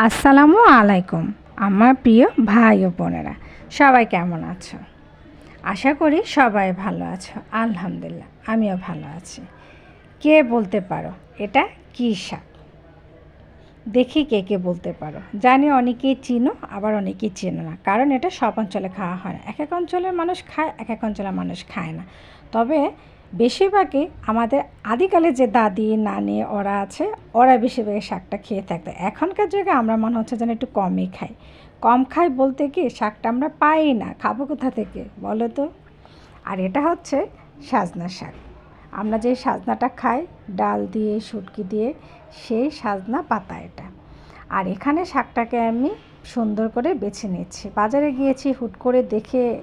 আসসালামু আলাইকুম, আমার প্রিয় ভাই ও বোনেরা। সবাই কেমন আছো? আশা করি সবাই ভালো আছো, আলহামদুলিল্লাহ, আমিও ভালো আছি। কে বলতে পারো, এটা কী শাক? দেখি কে কে বলতে পারো। জানি অনেকেই চিনো, আবার অনেকেই চেনো না, কারণ এটা সব অঞ্চলে খাওয়া হয় না। এক এক অঞ্চলের মানুষ খায়, এক এক অঞ্চলের মানুষ খায় না। তবে বেশিরভাগই আমাদের আদিকালে যে দাদি, নানি, ওরা আছে, ওরা বেশিরভাগই শাকটা খেয়ে থাকতো। এখনকার যুগে আমরা মনে হচ্ছে যেন একটু কমই খাই। কম খাই বলতে কি, শাকটা আমরা পাই না, খাব কোথা থেকে, বলো তো? আর এটা হচ্ছে সাজনা শাক। আমরা যে সাজনাটা খাই, ডাল দিয়ে, শুটকি দিয়ে, সেই সাজনা পাতা এটা। আর এখানে শাকটাকে আমি সুন্দর করে বেছে নিচ্ছি। বাজারে গিয়েছি, হুট করে দেখে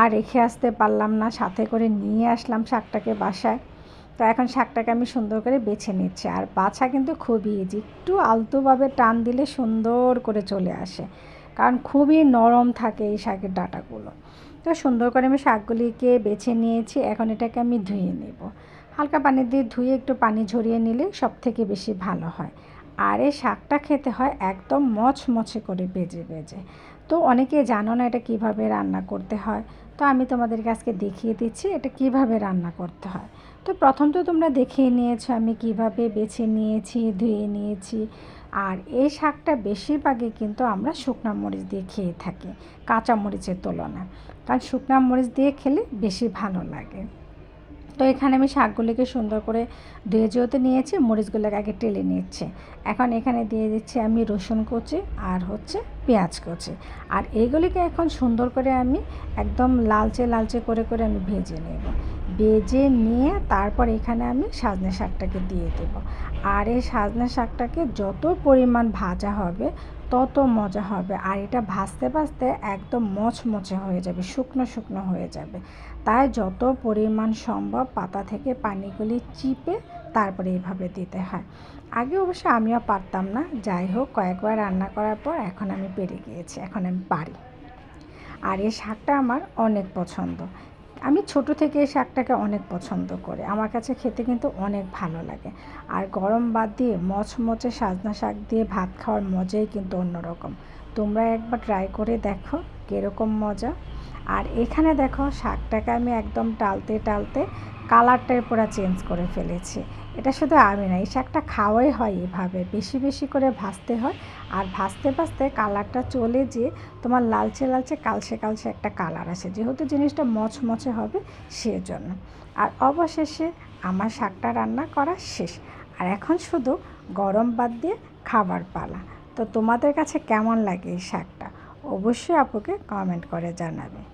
আর রেখে আসতে পারলাম না, সাথে করে নিয়ে আসলাম শাকটাকে বাসায়। তো এখন শাকটাকে আমি সুন্দর করে বেছে নিচ্ছি। আর বাছা কিন্তু খুবই ইজি একটু আলতোভাবে টান দিলে সুন্দর করে চলে আসে, কারণ খুবই নরম থাকে এই শাকের ডাটাগুলো। তো সুন্দর করে আমি শাকগুলিকে বেছে নিয়েছি, এখন এটাকে আমি ধুয়ে নেব। হালকা পানি দিয়ে ধুয়ে একটু পানি ঝরিয়ে নিলে সব থেকে বেশি ভালো হয়। আর এই শাকটা খেতে হয় একদম মচমচে করে বেজে বেজে। তো অনেকে জানো না এটা কীভাবে রান্না করতে হয়। তো আমি তোমাদেরকে আজকে দেখিয়ে দিচ্ছি এটা কীভাবে রান্না করতে হয়। তো প্রথম তো তোমরা দেখিয়ে নিয়েছো আমি কীভাবে বেছে নিয়েছি, ধুয়ে নিয়েছি। আর এই শাকটা বেশিরভাগই কিন্তু আমরা শুকনো মরিচ দিয়ে খেয়ে থাকি, কাঁচা মরিচের তুলনায়। কারণ শুকনো মরিচ দিয়ে খেলে বেশি ভালো লাগে। তো এখানে আমি শাকগুলিকে সুন্দর করে ধুয়ে যেহেতু নিয়েছি, মরিচগুলোকে আগে টেলে নিচ্ছে। এখন এখানে দিয়ে দিচ্ছি আমি রসুন কুচি আর হচ্ছে পেঁয়াজ কুচি। আর এইগুলিকে এখন সুন্দর করে আমি একদম লালচে লালচে করে করে আমি ভেজে নেব। ভেজে নিয়ে তারপর এখানে আমি সাজনে শাকটাকে দিয়ে দেব। আর এই সাজনে শাকটাকে যত পরিমাণ ভাজা হবে তত মজা হবে। আর এটা ভাজতে ভাজতে একদম মচমচে হয়ে যাবে, শুকনো শুকনো হয়ে যাবে। তাই যত পরিমাণ সম্ভব পাতা থেকে পানিগুলি চিপে তারপরে এইভাবে দিতে হয়। আগে অবশ্য আমিও পারতাম না। যাই হোক, কয়েকবার রান্না করার পর এখন আমি পেরে গিয়েছি। এখন আমি পারি। আর এই শাকটা আমার অনেক পছন্দ। আমি ছোট থেকে এই শাকটাকে অনেক পছন্দ করি। আমার কাছে খেতে কিন্তু অনেক ভালো লাগে। আর গরম বাদ দিয়ে মচমচে সাজনা শাক দিয়ে ভাত খাওয়ার মজাই কিন্তু অন্যরকম। তোমরা একবার ট্রাই করে দেখো, কীরকম মজা। আর এখানে দেখো শাকটাকে আমি একদম টালতে টালতে কালারটাই পুরো চেঞ্জ করে ফেলেছি। এটা শুধু আমি না, এই শাকটা খাওয়াই হয় এভাবে। বেশি বেশি করে ভাজতে হয় আর ভাজতে ভাজতে কালারটা চলে যেয়ে তোমার লালচে লালচে কালচে কালচে একটা কালার আসে। যেহেতু জিনিসটা মচমচে হবে সেজন্য। আর অবশেষে আমার শাকটা রান্না করা শেষ। আর এখন শুধু গরম বাদ দিয়ে খাবার পালা। তো তোমাদের কাছে কেমন লাগে এই শাকটা? অবশ্যই আপুকে কমেন্ট করে জানাবে।